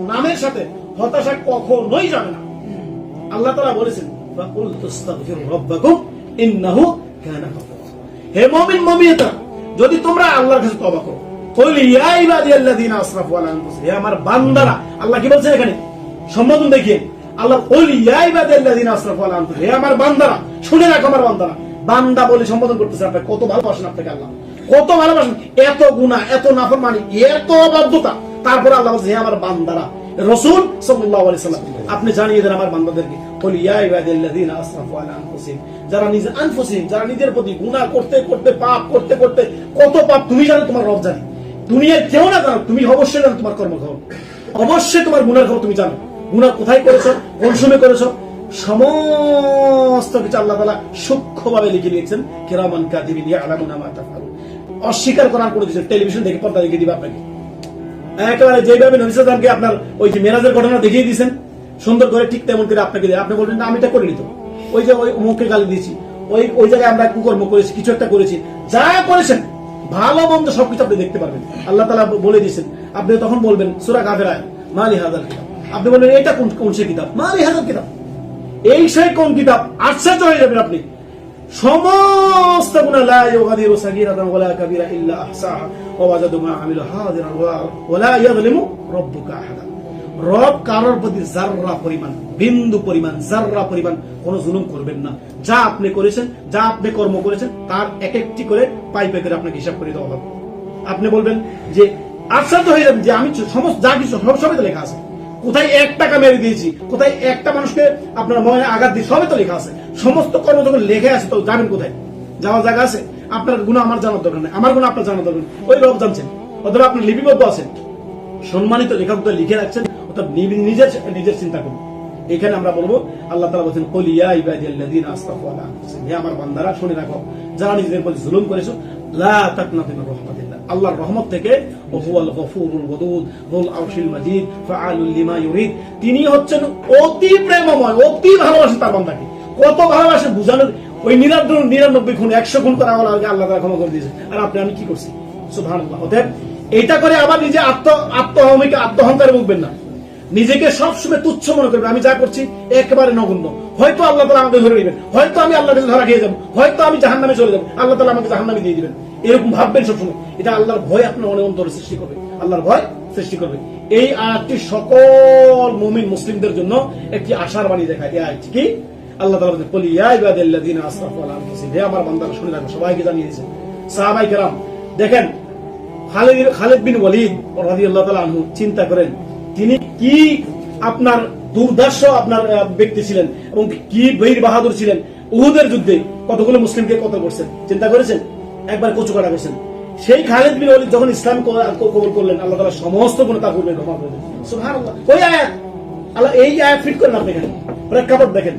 নামের সাথে হতাশা কখনোই যাবে না। আল্লাহ তাআলা বলেছেন যদি তোমরা আল্লাহর কাছে তওবা করো আমার বান্দারা, আল্লাহ শুনে রাখো আমার বান্দারা, বান্দা বলে সম্বোধন করতেছে আপনি কত ভালোবাসেন আপনাকে আল্লাহ। কত ভালোবাসেন, এত গুনাহ, এত নাফরমানি, এত অবাধ্যতা। তারপরে আল্লাহ বলছে আমার বান্দারা, রসুল আলাইহি সাল্লাম, আপনি জানিয়ে দেন আমার বান্দাদেরকে যারা নিজে আনফুসিহিম, যারা নিজের প্রতি গুনাহ করতে করতে, পাপ করতে করতে, কত পাপ তুমি জানো তোমার রব জানে। কেউ না জানো, তুমি অবশ্যই জানো তোমার অবশ্যই তোমার গুনার খবর তুমি জানো। গুনাহ কোথায় করেছ, কোন সময় করেছ? সমস্ত কিছু আল্লাহ তাআলা সূক্ষ্মভাবে লিখে দিয়েছেন, কিরামান কাতিবিন ইয়ালামুনা মা অস্বীকার করার করে দিয়েছেন টেলিভিশন দেখে পর্দা দেখে দিবে আপনাকে। একেবারে যেভাবে নবিসামকে আপনার ওই যে মেরাজের ঘটনা দেখিয়ে দিয়েছেন, সুন্দর করে ঠিক তেমন করে আপনাকে দিয়ে আপনি বলবেন, না, আমি এটা করিনি তো। ওই যে ওই মুখে গালি দিয়েছি, ওই ওই জায়গায় আমরা কুকর্ম করেছি, কিছু একটা করেছি। যা করেছেন, ভালো, মন্দ সবকিছু আপনি দেখতে পারবেন। আল্লাহ তালা বলে দিয়েছেন, আপনি তখন বলবেন, সুরা কাফেরায় মালি হাজার কিতাব। আপনি বলবেন, এটা কোন কোন সে কিতাব? মালি হাজার কিতাব। এই সে কোন কিতাব? আশ্চর্য হয়ে যাবেন আপনি। সমস্ত গুনাহ লা ইউগাদিরু সাগীরাতান ওয়ালা কাবীরা ইল্লা আহসাহা। ওয়া ওয়াজাদু মা আমিলু ইয়াযলিমু রাব্বুকা আহাদা। রব কারোর প্রতি জাররা পরিমাণ, বিন্দু পরিমাণ জাররা পরিমাণ কোন জুলুম করবেন না। যা আপনি করেছেন, যা আপনি কর্ম করেছেন, তার এক একটি করে পাইপে করে আপনাকে হিসাব করে দেওয়া হবে। আপনি বলবেন যে আশ্চর্য হয়ে যাবেন যে আমি সমস্ত, যা কিছু সব সবই লেখা আছে। কোথায় এক টাকা মেরে দিয়েছি, কোথায় একটা মানুষকে আপনার মনে আঘাত দিয়ে, সবই তো লেখা আছে। সমস্ত কর্ম যখন লেখে আছে তো জানেন কোথায়? যাওয়ার জায়গা আছে? আপনার গুণ আমার জানার দরকার নেই। আমার গুণ আপনার জানার দরকার নেই। ওই রব জানছেন। অথবা আপনি লিপিবদ্ধ আছেন। সম্মানিত লেখকদের লিখে রাখছেন, অর্থাৎ নিজের নিজের চিন্তা করুন। এখানে আমরা বলব, আল্লাহ তালা বলছেন কলিয়া ইবাদিয়াল্লাযিনা আসরাফু আলা হে আমার বান্দারা, শুনে রাখো। যারা নিজেদের প্রতি জুলুম করেছ, লা তাকনাতু মির রাহমাতিল্লাহ। আল্লাহর রহমত থেকে তিনি হচ্ছেন অতি প্রেমময়, অতি ভালোবাসে তার বান্দাকে। কত ভালোবাসে বুঝানোর ওই নিরানব্বই নিরানব্বই খুন, একশো খুন করা হলো আল্লাহ তারা ক্ষমা করে দিয়েছে আর আপনি আমি কি করছি? অতএব এইটা করে আবার নিজে আত্ম আত্মহমিকে, আত্মহংকারে ভুগবেন না। নিজেকে সবসময় তুচ্ছ মনে করবেন আমি যা করছি একেবারে নগণ্য। হয়তো আল্লাহ তালা আমাকে ধরে নেবেন, হয়তো আমি আল্লাহ ধরা খেয়ে যাব, হয়তো আমি জাহান নামে চলে যাব, আল্লাহ তালা আমাকে জাহান নামে দিয়ে দিবেন। এরকম ভাববেন সবসময়, এটা আল্লাহর ভয় আপনার মনে অন্তরে সৃষ্টি করবে, আল্লাহর ভয় সৃষ্টি করবে। এই আয়াতটি সকল মুমিন মুসলিমদের জন্য একটি আশার বাণী দেখায়। এই আয়াতটি কি? আল্লাহ তালা বলছেন, "কুল ইয়া ইবাদিয়াল্লাযিনা আসরাফু আলা আনফুসিহিম হে আমার বান্দারা, শুনে সবাইকে জানিয়ে সাহাবাই কেরাম, দেখেন বিন ওয়ালিদ চিন্তা করেন তিনি কি আপনার দুর্দর্শ আপনার ব্যক্তি ছিলেন এবং কি বীর বাহাদুর ছিলেন? উহুদের যুদ্ধে কতগুলো মুসলিমকে কত করছেন? চিন্তা করেছেন? একবার কচু কাটা করছেন সেই খালেদ বিন ওলিদ যখন ইসলাম কবর করলেন, আল্লাহ তালা সমস্ত গুণ তার পূর্বে ক্ষমা করে দিলেন। সুবহানাল্লাহ। ওই আয়াত, আল্লাহ, এই আয়াত ফিট করেন আপনি এখানে। প্রেক্ষাপট দেখেন।